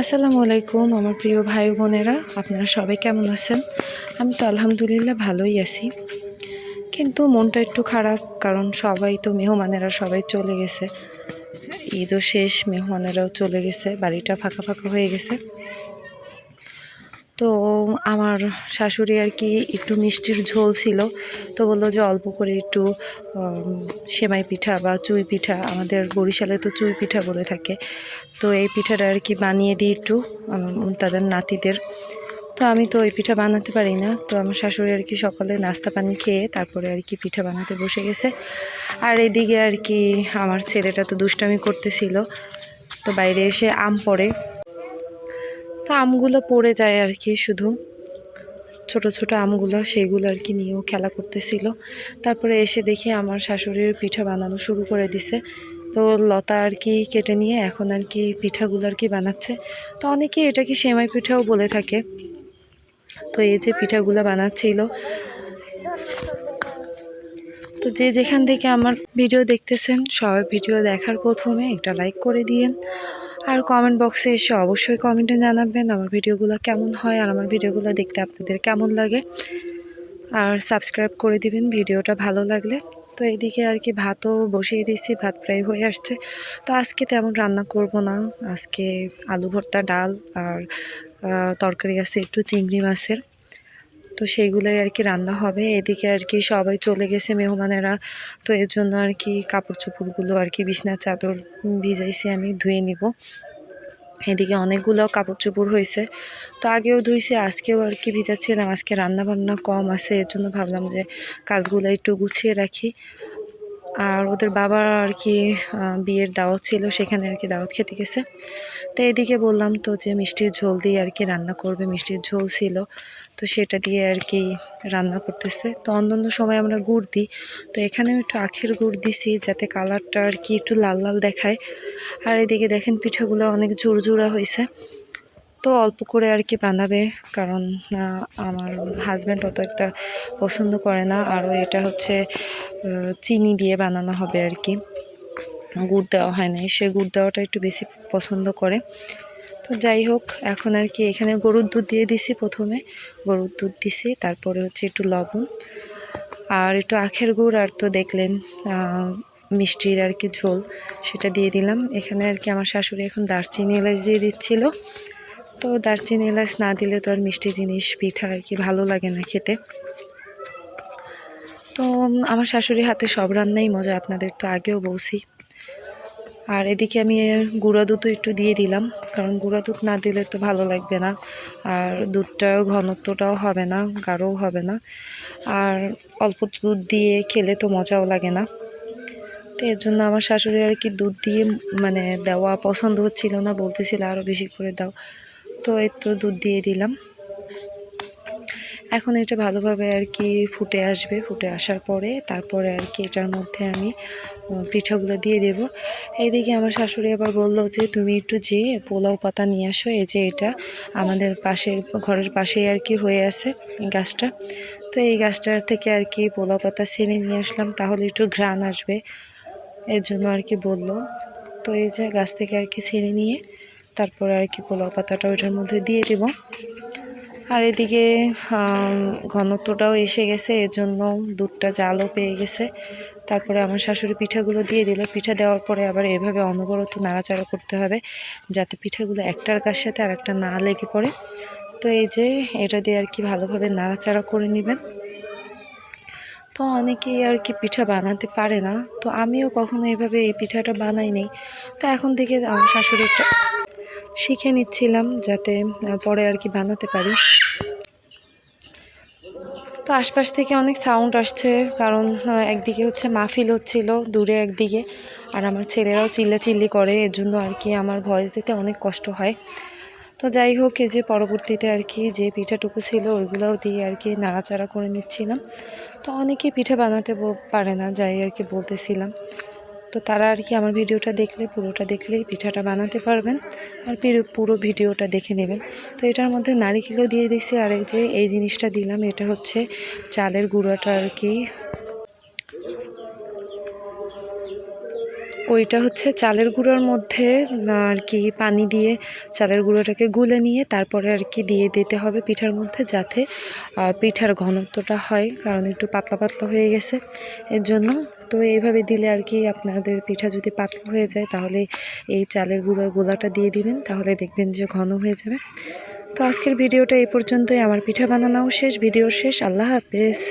আসসালামু আলাইকুম, আমার প্রিয় ভাই বোনেরা। আপনারা সবাই কেমন আছেন? আমি তো আলহামদুলিল্লাহ ভালোই আছি। কিন্তু মনটা একটু খারাপ, কারণ সবাই তো মেহমানেরা সবাই চলে গেছে। ঈদও শেষ, মেহমানেরাও চলে গেছে, বাড়িটা ফাঁকা ফাঁকা হয়ে গেছে। তো আমার শাশুড়ি আর কি একটু মিষ্টির ঝোল ছিল, তো বলল যে অল্প করে একটু সেমাই পিঠা বা চুই পিঠা, আমাদের বরিশালে তো চুই পিঠা বলে থাকে। তো এই পিঠাটা আর কি বানিয়ে দিই একটু তাদের নাতিদের। তো আমি তো ওই পিঠা বানাতে পারি না, তো আমার শাশুড়ি আর কি সকালে নাস্তা পানি খেয়ে তারপরে আর কি পিঠা বানাতে বসে গেছে। আর এদিকে আর কি আমার ছেলেটা তো দুষ্টামি করতেছিল, তো বাইরে এসে আম পড়ে। তো আমগুলো পড়ে যায় আর কি শুধু। ছোট ছোট আমগুলো, সেইগুলো আর কি নিয়েও খেলা করতেছিল। তারপরে এসে দেখি আমার শাশুড়ির পিঠা বানানো শুরু করে দিছে। তো লতা আর কি কেটে নিয়ে এখন আর কি পিঠাগুলো আর কি বানাচ্ছে। তো অনেকে এটা কি সেমাই পিঠাও বলে থাকে। তো এই যে পিঠাগুলো বানাচ্ছিল। তো যে যেখান থেকে আমার ভিডিও দেখতেছেন সবাই ভিডিও দেখার প্রথমে একটা লাইক করে দিয়েন। আর কমেন্ট বক্সে এসে অবশ্যই কমেন্টে জানাবেন আমার ভিডিওগুলো কেমন হয় আর আমার ভিডিওগুলো দেখতে আপনাদের কেমন লাগে। আর সাবস্ক্রাইব করে দিবেন, ভিডিওটা ভালো লাগলে। তো এদিকে আর কি ভাতও বসিয়ে দিয়েছি, ভাত প্রায় হয়ে আসছে। তো আজকে তেমন রান্না করব না। আজকে আলু ভর্তা, ডাল আর তরকারি আছে, একটু চিংড়ি মাছের। তো সেইগুলোই আর কি রান্না হবে। এদিকে আর কি সবাই চলে গেছে, মেহমানেরা। তো এর জন্য আর কি কাপড় চোপড়গুলো আর কি বিছনার চাদর ভিজাইছি আমি, ধুয়ে নিব। এদিকে অনেকগুলো কাপড় চোপড় হয়েছে। তো আগেও ধুইছি, আজকেও আর কি ভিজাচ্ছিলাম। আজকে রান্না বান্না কম আছে, এর জন্য ভাবলাম যে কাজগুলো একটু গুছিয়ে রাখি। আর ওদের বাবার আর কি বিয়ের দাওয়াত ছিল, সেখানে আর কি দাওয়াত খেতে গেছে। তো এদিকে বললাম তো যে মিষ্টির ঝোল দিয়ে আর কি রান্না করবে, মিষ্টির ঝোল ছিল। তো সেটা দিয়ে আর কি রান্না করতেছে। তো অন্যান্য সময় আমরা গুড় দিই। তো এখানেও একটু আখের গুড় দিছি যাতে কালারটা আর কি একটু লাল লাল দেখায়। আর এদিকে দেখেন পিঠাগুলো অনেক জোর জোড়া হয়েছে। তো অল্প করে আর কি বানাবে কারণ আমার হাজব্যান্ড অত একটা পছন্দ করে না। আর এটা হচ্ছে চিনি দিয়ে বানানো হবে আর কি। গুড় দেওয়া হয় না সে গুড় দেওয়াটা একটু বেশি পছন্দ করে। তো যাই হোক, এখন আর কি এখানে গরুর দুধ দিয়ে দিছি প্রথমে। গরুর দুধ দিছি, তারপরে হচ্ছে একটু লবণ। আর একটু আখের গুড় আর তো দেখলেন মিষ্টির আর কি ঝোল, সেটা দিয়ে দিলাম। এখানে আর কি আমার শাশুড়ি এখন দারচিনি এলাচ দিয়ে দিচ্ছিল। তো দারচিনি এলাচ না দিলে তো আর মিষ্টি জিনিস, পিঠা আর কি ভালো লাগে না খেতে। তো আমার শাশুড়ির হাতে সব রান্নাই মজা, আপনাদের তো আগেও বলছি। আর এদিকে আমি এর গুঁড়া দুধও একটু দিয়ে দিলাম, কারণ গুঁড়া দুধ না দিলে তো ভালো লাগবে না। আর দুধটাও, ঘনত্বটাও হবে না, গাঢ়ও হবে না। আর অল্প দুধ দিয়ে খেলে তো মজাও লাগে না। তো এর জন্য আমার শাশুড়ি আর কি দুধ দিয়ে মানে দেওয়া পছন্দ হচ্ছিল না, বলতেছিল আরও বেশি করে দাও। তো এই তো দুধ দিয়ে দিলাম। এখন এটা ভালোভাবে আর কি ফুটে আসবে, ফুটে আসার পরে তারপরে আর কি এটার মধ্যে আমি পিঠাগুলো দিয়ে দেব। এইদিকে আমার শাশুড়ি আবার বলল যে, তুমি একটু যে পোলাও পাতা নিয়ে আসো, এই যে এটা আমাদের পাশে ঘরের পাশেই আর কি হয়ে আছে গাছটা। তো এই গাছটার থেকে আর কি পোলাও পাতা ছেড়ে নিয়ে আসলাম, তাহলে একটু ঘ্রাণ আসবে এর জন্য আর কি বলল। তো এই যে গাছ থেকে আর কি ছেড়ে নিয়ে তারপরে আর কি পোলাও পাতাটা ওইটার মধ্যে দিয়ে দেবো। আর এদিকে ঘনত্বটাও এসে গেছে এর জন্য দুধটা জালও পেয়ে গেছে। তারপরে আমার শাশুড়ি পিঠাগুলো দিয়ে দিল। পিঠা দেওয়ার পরে আবার এভাবে অনবরত নাড়াচাড়া করতে হবে, যাতে পিঠাগুলো একটার কাছ সাথে আর একটা না লেগে পড়ে। তো এই যে, এটা দিয়ে আর কি ভালোভাবে নাড়াচাড়া করে নেবেন। তো অনেকেই আর কি পিঠা বানাতে পারে না। তো আমিও কখনো এইভাবে এই পিঠাটা বানাইনি। তো এখন থেকে আমার শাশুড়িটা শিখে নিচ্ছিলাম যাতে পরে আর কি বানাতে পারি। তো আশপাশ থেকে অনেক সাউন্ড আসছে, কারণ একদিকে হচ্ছে মাহফিল হচ্ছিল, দূরে একদিকে, আর আমার ছেলেরাও চিল্লাচিল্লি করে এর জন্য আর কি আমার ভয়েস দিতে অনেক কষ্ট হয়। তো যাই হোক, এই যে পরবর্তীতে আর কি যে পিঠাটুকু ছিল, ওইগুলোও দিয়ে আর কি নাড়াচাড়া করে নিচ্ছিলাম। তো অনেকেই পিঠে বানাতে পারে না, যাই আর কি বলতেছিলাম। তো তারা আর কি আমার ভিডিওটা দেখলে, পুরোটা দেখলেই পিঠাটা বানাতে পারবেন আর পিরো- ভিডিওটা দেখে নেবেন। তো এটার মধ্যে নারিকেলও দিয়ে দিছি আর যে এই জিনিসটা দিলাম, এটা হচ্ছে চালের গুঁড়োটা আর কি। ওইটা হচ্ছে চালের গুঁড়োর মধ্যে আর কি পানি দিয়ে চালের গুঁড়োটাকে গুলে নিয়ে তারপরে আর কি দিয়ে দিতে হবে পিঠার মধ্যে যাতে পিঠার ঘনত্বটা হয়, কারণ একটু পাতলা পাতলা হয়ে গেছে। এর জন্য তো এইভাবে দিলে আর কি আপনাদের পিঠা যদি পাতলা হয়ে যায়, তাহলে এই চালের গুঁড়োর গোলাটা দিয়ে দিবেন, তাহলে দেখবেন যে ঘন হয়ে যাবে। তো আজকের ভিডিওটা এই পর্যন্তই। আমার পিঠা বানানোও শেষ, ভিডিও শেষ। আল্লাহ হাফেজ।